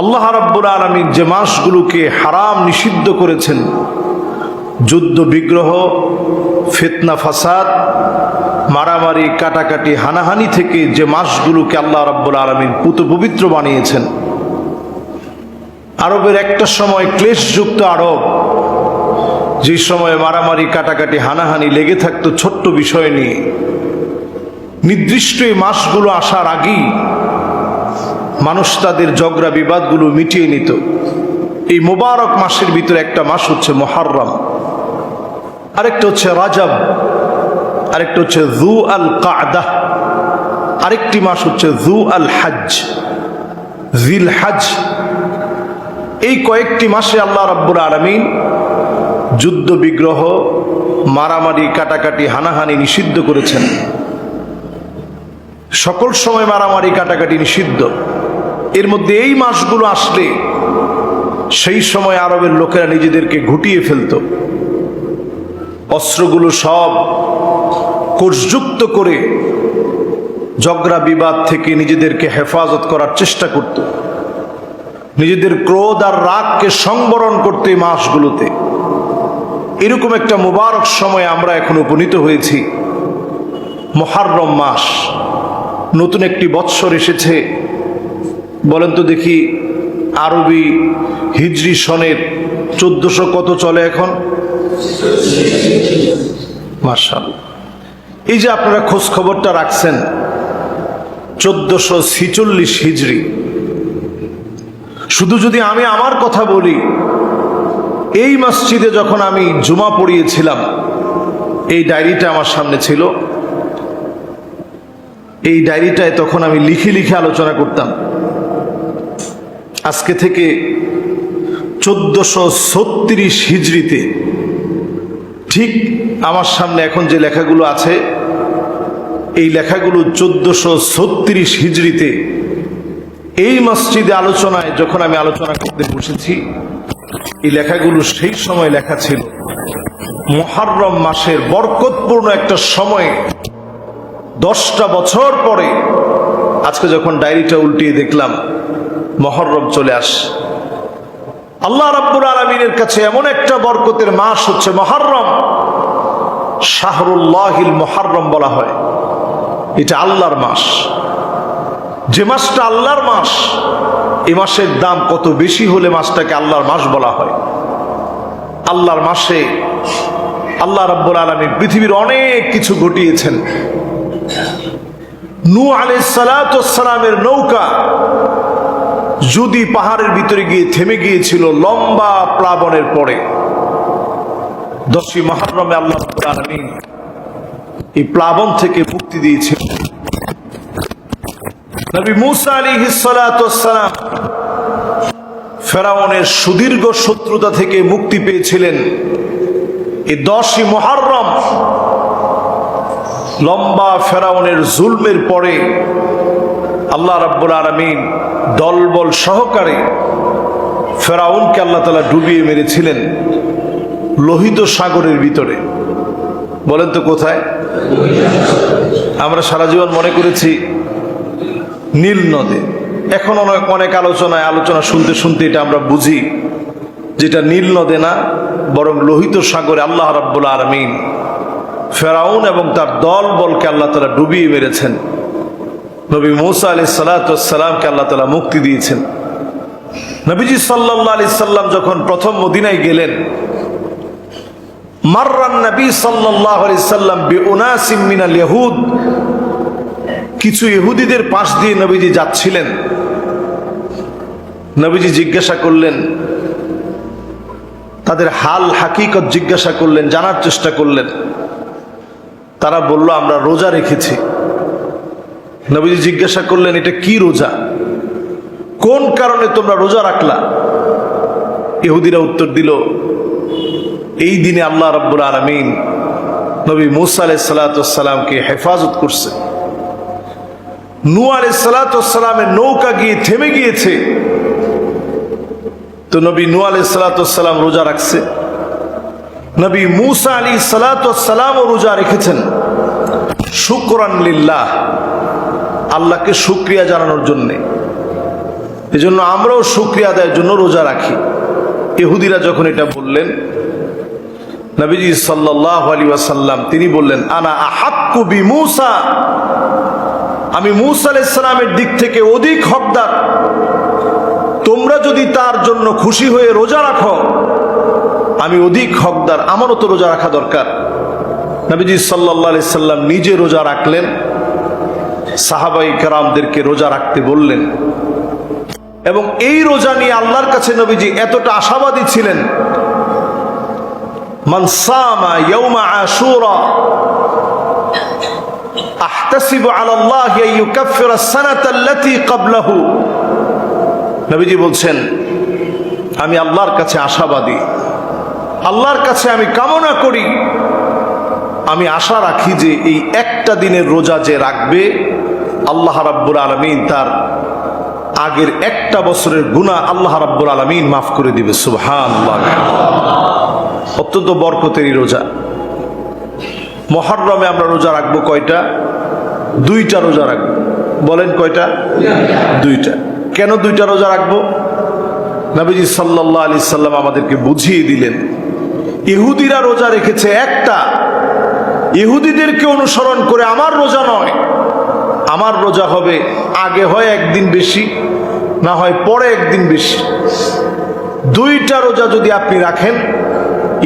আল্লাহ রাব্বুল আলমী যে মাসগুলোকে হারাম নিষিদ্ধ করেছেন, যুদ্ধ, বিগ্রহ, ফেতনা, ফাসাদ, মারামারি, কাটাকাটি, হানাহানি থেকে যে মাসগুলোকে আল্লাহ রাব্বুল আলমিন পুত পবিত্র বানিয়েছেন। আরবের একটা সময় ক্লেশযুক্ত আরব, যে সময়ে মারামারি, কাটাকাটি, হানাহানি লেগে থাকতো ছোট্ট বিষয় নিয়ে। নির্দিষ্ট এই মাসগুলো আসার আগেই মানুষ তাদের ঝগড়া বিবাদগুলো মিটিয়ে নিত। এই মোবারক মাসের ভিতরে একটা মাস হচ্ছে মোহাররম। আরেকটা হচ্ছে রাজাব। আরেকটা হচ্ছে জু আল কাদাহ আরেকটি মাস হচ্ছে জু আল হাজ জিল হাজ এই কয়েকটি মাসে আল্লাহ রাব্বুল আলমিন যুদ্ধ, বিগ্রহ, মারামারি, কাটাকাটি, হানাহানি নিষিদ্ধ করেছেন। সকল সময় মারামারি, কাটাকাটি নিষিদ্ধ। এর মধ্যে এই মাসগুলো আসলে সেই সময় আরবের লোকেরা নিজেদেরকে ঘুটিয়ে ফেলত। অস্ত্রগুলো সব কোষযুক্ত করে ঝগড়া বিবাদ থেকে নিজেদেরকে হেফাজত করার চেষ্টা করত। নিজেদের ক্রোধ আর রাগকে সংবরণ করতে মাসগুলোতে। এরকম একটা মুবারক সময় আমরা এখন উপনীত হয়েছি। মহারম মাস, নতুন একটি বৎসর এসেছে। বলেন তো দেখি আরবি হিজরি সনের চোদ্দশো কত চলে এখন? মার্শাল এই যে আপনারা খোঁজ খবরটা রাখছেন, চোদ্দশো ছিচল্লিশ হিজড়ি শুধু যদি আমি আমার কথা বলি, এই মসজিদে যখন আমি জুমা পড়িয়েছিলাম, এই ডায়েরিটা আমার সামনে ছিল। এই ডায়েরিটায় তখন আমি লিখে লিখে আলোচনা করতাম। আজকে থেকে চোদ্দশো ছত্রিশ হিজড়িতে ঠিক আমার সামনে এখন যে লেখাগুলো আছে, এই লেখাগুলো চোদ্দশো ছত্রিশ হিজড়িতে এই মসজিদে আলোচনায় যখন আমি আলোচনা করতে বসেছি, এই লেখাগুলো সেই সময় লেখা ছিল। মহারম মাসের বরকতপূর্ণ একটা সময়ে দশটা বছর পরে, আজকে যখন ডায়েরিটা উল্টিয়ে দেখলাম মহরম চলে আস। আল্লাহ রাব্বুল আলমিনের কাছে এমন একটা বরকতের মাস হচ্ছে মহরম। শাহরুল্লাহিল মহরম বলা হয়। এটা আল্লাহর মাস। যে মাসটা আল্লাহর মাস, এ মাসের দাম কত বেশি হলে মাসটাকে আল্লাহর মাস বলা হয়? আল্লাহর মাসে আল্লাহ রাব্বুল আলমী পৃথিবীর অনেক কিছু ঘটিয়েছেন। নু আলাইসালামের নৌকা যদি পাহাড়ের ভিতরে গিয়ে থেমে গিয়েছিল লম্বা প্লাবনের পরে। দশই মহারমে আল্লাহ আলমিন এই প্লাবন থেকে মুক্তি দিয়েছিল নবী মুসা আলী ফেরাউনের সুদীর্ঘ শত্রুতা থেকে মুক্তি পেয়েছিলেন। এই দশই মহারম লম্বা ফেরাউনের জুলমের পরে আল্লাহ রাব্বুল আলমিন দলবল সহকারে ফেরাউনকে আল্লাহ তালা ডুবিয়ে মেরেছিলেন লোহিত সাগরের ভিতরে। বলেন তো কোথায়? আমরা সারা জীবন মনে করেছি নীল নদে। এখন অনেক অনেক আলোচনায় আলোচনা শুনতে শুনতে এটা আমরা বুঝি যেটা নীল নদে না, বরং লোহিত সাগরে আল্লাহ রাব্বুল আলমিন ফেরাউন এবং তার দল বলকে আল্লাহ তালা ডুবিয়ে মেরেছেন। নবী মৌসা আলি সালাতামকে আল্লাহ তালা মুক্তি দিয়েছেন। নবীজি সাল্লাহ আলি সাল্লাম যখন প্রথম মদিনায় গেলেন মার্রান নবী সাল্লাহ আলি সাল্লাম মিনাল ইহুদ কিছু ইহুদিদের পাশ দিয়ে নবীজি যাচ্ছিলেন। নবীজি জিজ্ঞাসা করলেন, তাদের হাল হাকিকত জিজ্ঞাসা করলেন, জানার চেষ্টা করলেন। তারা বলল, আমরা রোজা রেখেছি। নবীজি জিজ্ঞাসা করলেন, এটা কি রোজা? কোন কারণে তোমরা রোজা রাখলা? ইহুদিরা উত্তর দিল, এই দিনে আল্লাহ রব্বুল আলমিন নবী মুসা আলাই সালাতামকে হেফাজত করছে। নু আলাই সালাতামের নৌকা গিয়ে থেমে গিয়েছে। তো নবী নু আলাই সালাতাম রোজা রাখছে। নবী মুসা আলী সালাতামও রোজা রেখেছেন। শুক্রান লিল্লাহ। আল্লাহকে শুক্রিয়া জানানোর জন্যে। এজন্য আমরাও শুক্রিয়া আদায়ের জন্য রোজা রাখি। ইহুদিরা যখন এটা বললেন, নবীজি সাল্লাহ আলী ওয়াসাল্লাম, তিনি বললেন, আনা আহাক্কু বি মুসা আমি মুসা আলাইসালামের দিক থেকে অধিক হকদার। তোমরা যদি তার জন্য খুশি হয়ে রোজা রাখো, আমি অধিক হকদার, আমারও তো রোজা রাখা দরকার। নবীজি সাল্লাহ সাল্লাম নিজে রোজা রাখলেন। সাহাবাই কারামদেরকে রোজা রাখতে বললেন। এবং এই রোজা নিয়ে আল্লাহর কাছে নবীজি এতটা আশাবাদী ছিলেন। নবীজি বলছেন, আমি আল্লাহর কাছে আশাবাদী। আল্লাহর কাছে আমি কামনা করি। আমি আশা রাখি যে এই একটা দিনের রোজা যে রাখবে, আল্লাহ রাব্বুল আলমিন তার আগের একটা বছরের গুণা আল্লাহ রাব্বুল আলমিন মাফ করে দিবে সুবহান অত্যন্ত বরকতেরই রোজা। মহরমে আমরা রোজা রাখব কয়টা? দুইটা রোজা রাখব। বলেন কয়টা? দুইটা। কেন দুইটা রোজা রাখব? নবীজি সাল্লাহ আলি সাল্লাম আমাদেরকে বুঝিয়ে দিলেন, ইহুদিরা রোজা রেখেছে একটা ইহুদিদেরকে অনুসরণ করে আমার রোজা নয়। আমার রোজা হবে আগে হয় একদিন বেশি, না হয় পরে একদিন বেশি। দুইটা রোজা যদি আপনি রাখেন,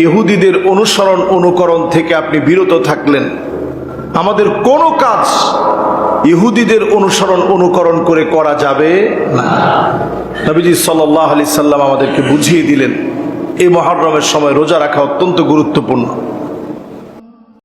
ইহুদিদের অনুসরণ অনুকরণ থেকে আপনি বিরত থাকলেন। আমাদের কোনো কাজ ইহুদিদের অনুসরণ অনুকরণ করে করা যাবে না। নবীজি সাল্লাহ আলি সাল্লাম আমাদেরকে বুঝিয়ে দিলেন, এই মহরমের সময় রোজা রাখা অত্যন্ত গুরুত্বপূর্ণ।